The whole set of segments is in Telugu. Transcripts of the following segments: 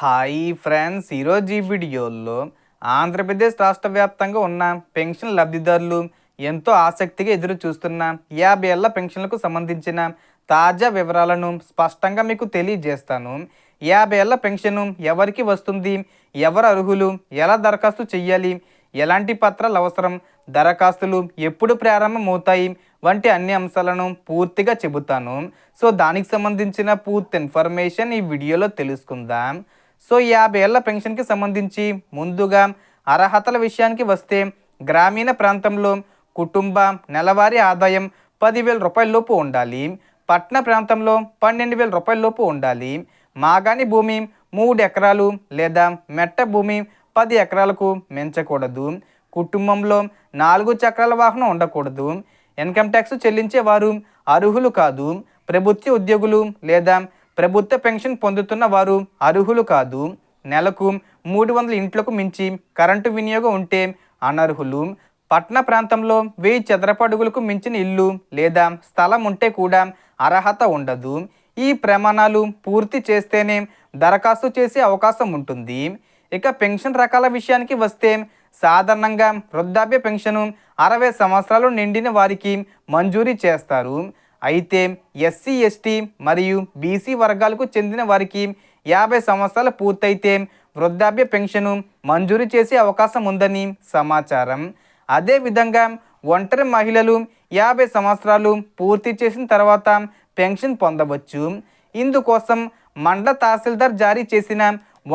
హాయ్ ఫ్రెండ్స్ ఈరోజు ఈ వీడియోలో ఆంధ్రప్రదేశ్ రాష్ట్ర వ్యాప్తంగా ఉన్న పెన్షన్ లబ్ధిదారులు ఎంతో ఆసక్తిగా ఎదురు చూస్తున్న యాభై ఏళ్ళ పెన్షన్లకు సంబంధించిన తాజా వివరాలను స్పష్టంగా మీకు తెలియజేస్తాను. యాభై ఏళ్ళ పెన్షన్ ఎవరికి వస్తుంది ఎవరు అర్హులు ఎలా దరఖాస్తు చేయాలి ఎలాంటి పత్రాలు అవసరం దరఖాస్తులు ఎప్పుడు ప్రారంభమవుతాయి వంటి అన్ని అంశాలను పూర్తిగా చెబుతాను. సో దానికి సంబంధించిన పూర్తి ఇన్ఫర్మేషన్ ఈ వీడియోలో తెలుసుకుందాం. సో యాభై ఏళ్ళ పెన్షన్కి సంబంధించి ముందుగా అర్హతల విషయానికి వస్తే గ్రామీణ ప్రాంతంలో కుటుంబ నెలవారీ ఆదాయం పదివేల రూపాయల లోపు ఉండాలి. పట్టణ ప్రాంతంలో పన్నెండు వేల రూపాయల లోపు ఉండాలి. మాగాని భూమి మూడు ఎకరాలు లేదా మెట్ట భూమి పది ఎకరాలకు మించకూడదు. కుటుంబంలో నాలుగు చక్రాల వాహనం ఉండకూడదు. ఇన్కమ్ ట్యాక్స్ చెల్లించే వారు అర్హులు కాదు. ప్రభుత్వ ఉద్యోగులు లేదా ప్రభుత్వ పెన్షన్ పొందుతున్న వారు అర్హులు కాదు. నెలకు మూడు వందల ఇంట్లకు మించి కరెంటు వినియోగం ఉంటే అనర్హులు. పట్టణ ప్రాంతంలో వెయ్యి చదరపు అడుగులకు మించిన ఇల్లు లేదా స్థలం ఉంటే కూడా అర్హత ఉండదు. ఈ ప్రమాణాలు పూర్తి చేస్తేనే దరఖాస్తు చేసే అవకాశం ఉంటుంది. ఇక పెన్షన్ రకాల విషయానికి వస్తే సాధారణంగా వృద్ధాప్య పెన్షను అరవై సంవత్సరాలు నిండిన వారికి మంజూరీ చేస్తారు. అయితే ఎస్సీ ఎస్టీ మరియు బీసీ వర్గాలకు చెందిన వారికి యాభై సంవత్సరాలు పూర్తయితే వృద్ధాప్య పెన్షను మంజూరు చేసే అవకాశం ఉందని సమాచారం. అదేవిధంగా ఒంటరి మహిళలు యాభై సంవత్సరాలు పూర్తి చేసిన తర్వాత పెన్షన్ పొందవచ్చు. ఇందుకోసం మండల తహసీల్దార్ జారీ చేసిన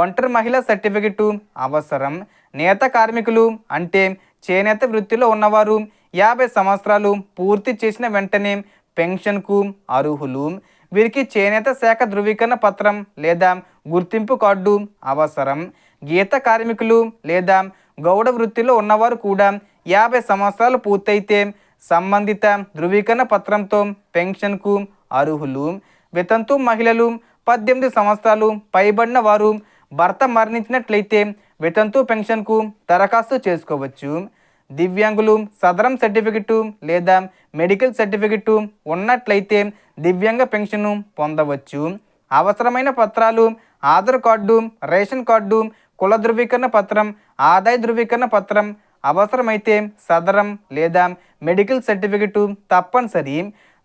ఒంటరి మహిళా సర్టిఫికెట్ అవసరం. నేత కార్మికులు అంటే చేనేత వృత్తిలో ఉన్నవారు యాభై సంవత్సరాలు పూర్తి చేసిన వెంటనే పెన్షన్కు అర్హులు. వీరికి చేనేత శాఖ ధృవీకరణ పత్రం లేదా గుర్తింపు కార్డు అవసరం. గీత కార్మికులు లేదా గౌడ వృత్తిలో ఉన్నవారు కూడా యాభై సంవత్సరాలు పూర్తయితే సంబంధిత ధృవీకరణ పత్రంతో పెన్షన్కు అర్హులు. వితంతు మహిళలు పద్దెనిమిది సంవత్సరాలు పైబడిన వారు భర్త మరణించినట్లయితే వితంతు పెన్షన్కు దరఖాస్తు చేసుకోవచ్చు. దివ్యాంగులు సదరం సర్టిఫికెట్టు లేదా మెడికల్ సర్టిఫికెట్టు ఉన్నట్లయితే దివ్యాంగ పెన్షన్ పొందవచ్చు. అవసరమైన పత్రాలు ఆధార్ కార్డు రేషన్ కార్డు కుల ధృవీకరణ పత్రం ఆదాయ ధృవీకరణ పత్రం అవసరమైతే సదరం లేదా మెడికల్ సర్టిఫికెట్ తప్పనిసరి.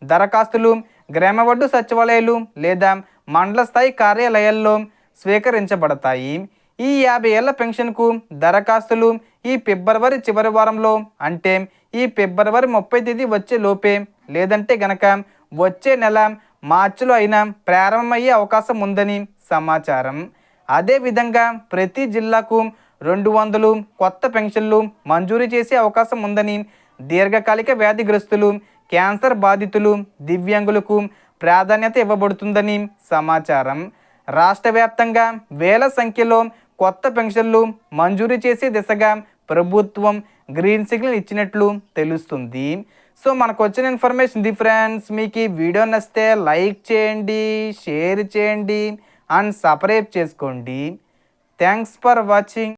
దరఖాస్తులు గ్రామవడ్డు సచివాలయాలు లేదా మండల స్థాయి కార్యాలయాల్లో స్వీకరించబడతాయి. ఈ యాభై ఏళ్ళ పెన్షన్కు దరఖాస్తులు ఈ ఫిబ్రవరి చివరి వారంలో అంటే ఈ ఫిబ్రవరి ముప్పై తేదీ వచ్చే లోపే లేదంటే గనక వచ్చే నెల మార్చిలో అయినా ప్రారంభమయ్యే అవకాశం ఉందని సమాచారం. అదేవిధంగా ప్రతి జిల్లాకు రెండు వందలు కొత్త పెన్షన్లు మంజూరు చేసే అవకాశం ఉందని దీర్ఘకాలిక వ్యాధిగ్రస్తులు క్యాన్సర్ బాధితులు దివ్యాంగులకు ప్రాధాన్యత ఇవ్వబడుతుందని సమాచారం. రాష్ట్ర వ్యాప్తంగా వేల సంఖ్యలో కొత్త పెన్షన్లు మంజూరు చేసే దిశగా ప్రభుత్వం గ్రీన్ సిగ్నల్ ఇచ్చినట్లు తెలుస్తుంది. సో మనకు వచ్చిన ఇన్ఫర్మేషన్ ది ఫ్రెండ్స్ మీకు ఈ వీడియో నచ్చితే లైక్ చేయండి షేర్ చేయండి అండ్ సబ్స్క్రైబ్ చేసుకోండి. Thanks for watching.